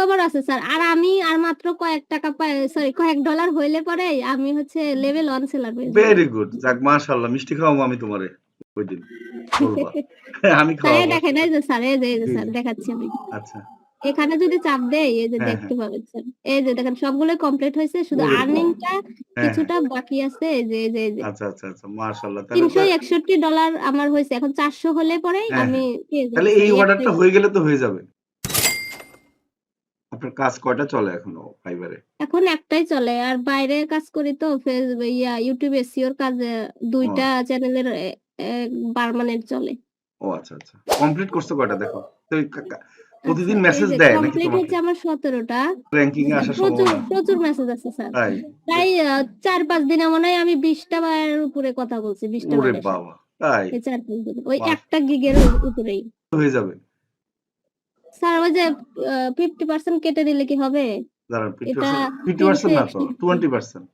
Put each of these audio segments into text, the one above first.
খবর আছে স্যার। আর আমি আর মাত্র কয়েক টাকা সরি কয়েক ডলার হইলে পরে আমি হচ্ছে level one seller very good যাক মাশাআল্লাহ মিষ্টি খাওয়াবো আমি তোমারে ওই দিন আমি খাওয়াবো। দেখেন এই যে স্যার এই যে এই যে স্যার দেখাচ্ছি আমি। আচ্ছা। এখানে যদি চাপ দেয় এই যে হ্যাঁ, দেখতে পাবেন স্যার। এই যে দেখেন সবগুলো কমপ্লিট হয়েছে শুধু আর্নিংটা হ্যাঁ কিছুটা বাকি আছে এই যে এই যে হ্যাঁ আচ্ছা আচ্ছা আচ্ছা মাশাআল্লাহ তাহলে তিনশো তো- একষট্টি ডলার আমার হয়েছে এখন চারশো হলে পরেই হ্যাঁ, আমি তাহলে এই অর্ডারটা হয়ে গেলে তো হয়ে যাবে। আপনার কাজ কয়টা চলে এখনও ফাইবারে? এখন একটাই চলে আর বাইরে কাজ করি তো ফেসবুক ইয়া ইউটিউব এসিওর কাজে দুইটা চ্যানেলের পার্মানেন্ট চলে। ও আচ্ছা আচ্ছা। কমপ্লিট করছ কয়টা দেখো? তো কা- প্রতিদিন আচ্ছা, মেসেজ দেয় নাকি কমপ্লিট হচ্ছে আমার সতেরোটা। র্যাঙ্কিং এ আসার প্রচুর প্রচুর মেসেজ আছে স্যার। তাই? চার পাঁচ দিনে মনে হয় আমি বিশটা বারের উপরে কথা বলছি বিশটা ওরে বারের বাবা তাই? এই চার পাঁচ দিনে। ওই একটা গিগের উপরেই। হয়ে যাবে। স্যার ওই যে ফিফটি পার্সেন্ট কেটে দিলে কি হবে? দাঁড়ান এটা ফিফটি পার্সেন্ট না তো? টোয়েন্টি পার্সেন্ট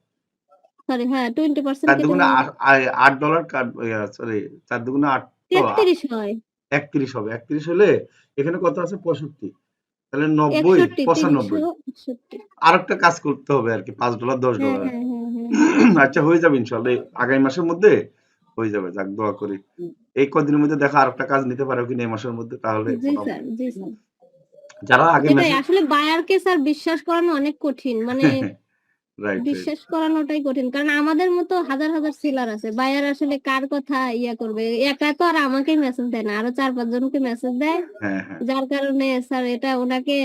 সরি হ্যাঁ টোয়েন্টি পার্সেন্ট চার দুগুণে আট ডলার সরি চার দুগুণে আট তো হয়। একত্রিশ হবে। একত্রিশ হলে এখানে কত আছে? পঁয়ষট্টি। তাহলে নব্বই পঁচানব্বই। আর একটা কাজ করতে হবে আর কি পাঁচ ডলার দশ ডলার হ্যাঁ হ্যাঁ হ্যাঁ আচ্ছা হয়ে যাবে ইনশাল্লাহ। আগামী মাসের মধ্যে হয়ে যাবে যাক দোয়া করি। এই কদিনের মধ্যে দেখা আর একটা কাজ নিতে পারো কিনা এই মাসের মধ্যে তাহলে যারা আগে আসলে বায়ারকে স্যার বিশ্বাস করানো অনেক কঠিন মানে বিশ্বাস করানোটাই কঠিন কারণ আমাদের মতো হাজার হাজার সেলার আছে বায়ার আসলে কার কথা ইয়া করবে একা তো আর আমাকে মেসেজ দেয় না আরও চার পাঁচ জনকে মেসেজ দেয় হ্যাঁ হ্যাঁ। যার কারণে স্যার এটা ওনাকে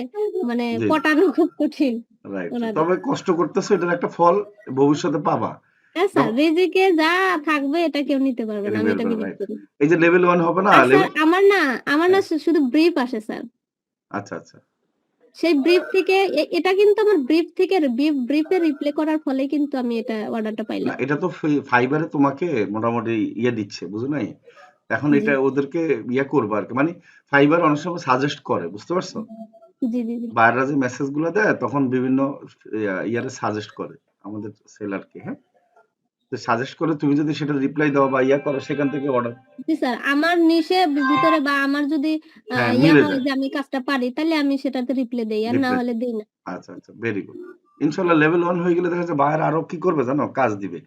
মানে। পটানো খুব কঠিন তবে কষ্ট করতেছো এটার একটা ফল ভবিষ্যতে পাবা। হ্যাঁ স্যার রিজিকে যা থাকবে এটা কেউ নিতে পারবে না আমি এটা এটা বিলিভ করি। এই যে লেভেল ওয়ান হবে না স্যার আমার না আমার না শুধু ব্রিফ আসে স্যার আচ্ছা আচ্ছা। সেই ব্রিফ থেকে এটা কিন্তু আমার ব্রিফ থেকে ব্রিফ ব্রিফে রিপ্লে করার ফলে কিন্তু আমি এটা অর্ডারটা পাইলাম। না এটা তো ফাইবারে তোমাকে মোটামুটি ইয়ে দিচ্ছে বুঝো নাই? এখন এটা ওদেরকে ইয়ে করব আর কি মানে ফাইবার অনেক সময় সাজেস্ট করে বুঝতে পারছ? জি জি জি। বাইরেরা যে মেসেজগুলো দেয় তখন বিভিন্ন ইয়া- ইয়ারে সাজেস্ট করে আমাদের সেলারকে হ্যাঁ? সাজেস্ট করে তুমি যদি সেটা রিপ্লাই দাও বা ইয়া করো সেখান থেকে অর্ডার জি স্যার আমার নিশে ভিতরে বা আমার যদি হ্যাঁ, ইয়া হয় যে আমি কাজটা পারি তাহলে আমি সেটাতে রিপ্লে দেই আর না হলে দেই না। আচ্ছা আচ্ছা ভেরি গুড ইনশাল্লাহ লেভেল ওয়ান হয়ে গেলে দেখা যাচ্ছে বায়ার আরও কি করবে জানো? কাজ দিবে।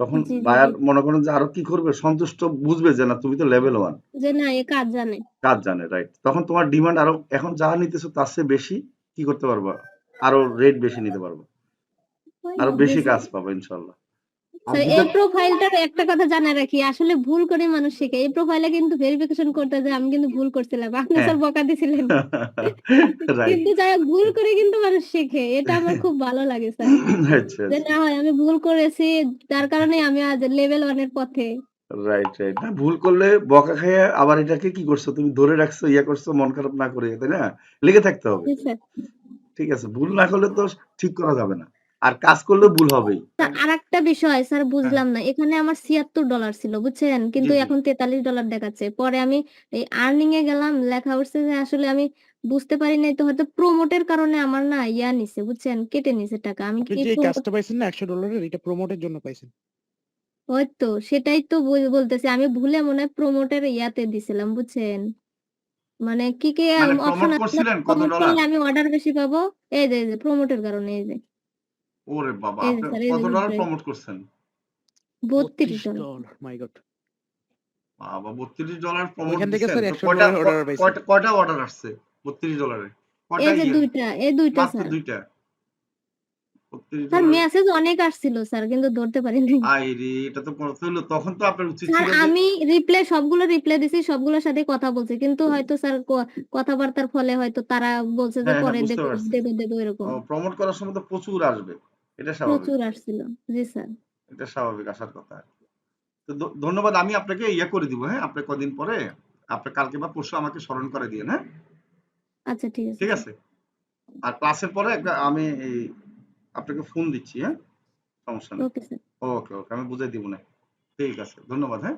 তখন বায়ার মনে করেন যে আরও কি করবে? সন্তুষ্ট বুঝবে যে না তুমি তো লেভেল ওয়ান যে না এ কাজ জানে। কাজ জানে রাইট তখন তোমার ডিমান্ড আরও এখন যা নিতেছো তার চেয়ে বেশি কি করতে পারবা? আরও রেট বেশি নিতে পারবা। আরও বেশি কাজ পাবে স্যার এই প্রোফাইলটার একটা কথা জানা রাখি আসলে ভুল করে মানুষ শেখে। এই প্রোফাইলে কিন্তু ভেরিফিকেশন করতে যে আমি কিন্তু ভুল করছিলাম আপনি। স্যার বকা দিছিলেন। কিন্তু যাই ভুল করে কিন্তু মানুষ শেখে এটা আমার খুব ভালো লাগে স্যার আচ্ছা যে না হয় আমি ভুল করেছি যার কারণে আমি আজ লেভেল ওয়ানের পথে। রাইট রাইট না ভুল করলে বকা খেয়ে আবার এটাকে কি করছ? তুমি ধরে রাখছো ইয়া করছ মন খারাপ না করে তাই না? লেগে থাকতে হবে। ঠিক আছে ভুল না করলে তো ঠিক করা যাবে না। আর কাজ করলে ভুল হবেই। আর বিষয় স্যার বুঝলাম না। এখানে আমার ছিয়াত্তর ডলার ছিল বুঝছেন? কিন্তু। এখন তেতাল্লিশ ডলার দেখাচ্ছে। পরে আমি এই আর্নিং এ গেলাম লেখা উঠছে যে আসলে আমি বুঝতে পারি নাই তো হয়তো প্রমোটের কারণে আমার না ইয়া নিছে বুঝছেন? কেটে নিছে টাকা। আমি কি কাজটা পাইছেন না একশো ডলারের এটা প্রমোটের জন্য পাইছেন। হয়তো সেটাই তো বল- বলতেছি। আমি ভুলে মনে হয় প্রমোটের ইয়াতে দিছিলাম বুঝছেন? মানে কি কি মানে অপশন প্রমোট আছে করছিলেন কত ডলার আমি অর্ডার বেশি পাবো? এই যে প্রমোটের কারণে এই যে। ওরে বাবা আপনি কত ডলার প্রমোট করছেন? বত্রিশ ডলার ডলার মাই গড বাবা বত্রিশ ডলার প্রমোট ওইখান থেকে স্যার 100 কয়টা ডলার। কয়টা কয়টা অর্ডার আসছে বত্রিশ ডলারে কয়টা এই যে ইয়ে? দুইটা এই দুইটা স্যার। দুইটা। স্যার মেসেজ অনেক আসছিল স্যার কিন্তু ধরতে পারিনি। আইরে এটা তো করতে হলো তখন তো আপনার উচিত ছিল আমি রিপ্লাই সবগুলো রিপ্লাই দিছি সবগুলোর সাথে কথা বলছি কিন্তু হয়তো স্যার কথাবার্তার ফলে হয়তো তারা বলছে যে হ্যাঁ, হ্যাঁ, পরে দেবো এরকম। প্রমোট করার সময় তো প্রচুর আসবে। এটা স্বাভাবিক। প্রচুর আসছিল। জি স্যার। এটা স্বাভাবিক আসার কথা। তো ধন্যবাদ আমি আপনাকে ইয়ে করে দিব হ্যাঁ? আপনি কদিন পরে আপনি কালকে বা পরশু আমাকে স্মরণ করে দিয়ে হ্যাঁ? আচ্ছা ঠিক আছে। ঠিক আছে? আর ক্লাসের পরে একটা আমি এই আপনাকে ফোন দিচ্ছি হ্যাঁ? সমস্যা নেই। ওকে ওকে আমি বুঝাই দিব না। ঠিক আছে ধন্যবাদ হ্যাঁ?